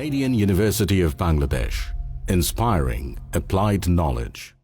Canadian University of Bangladesh. Inspiring applied knowledge.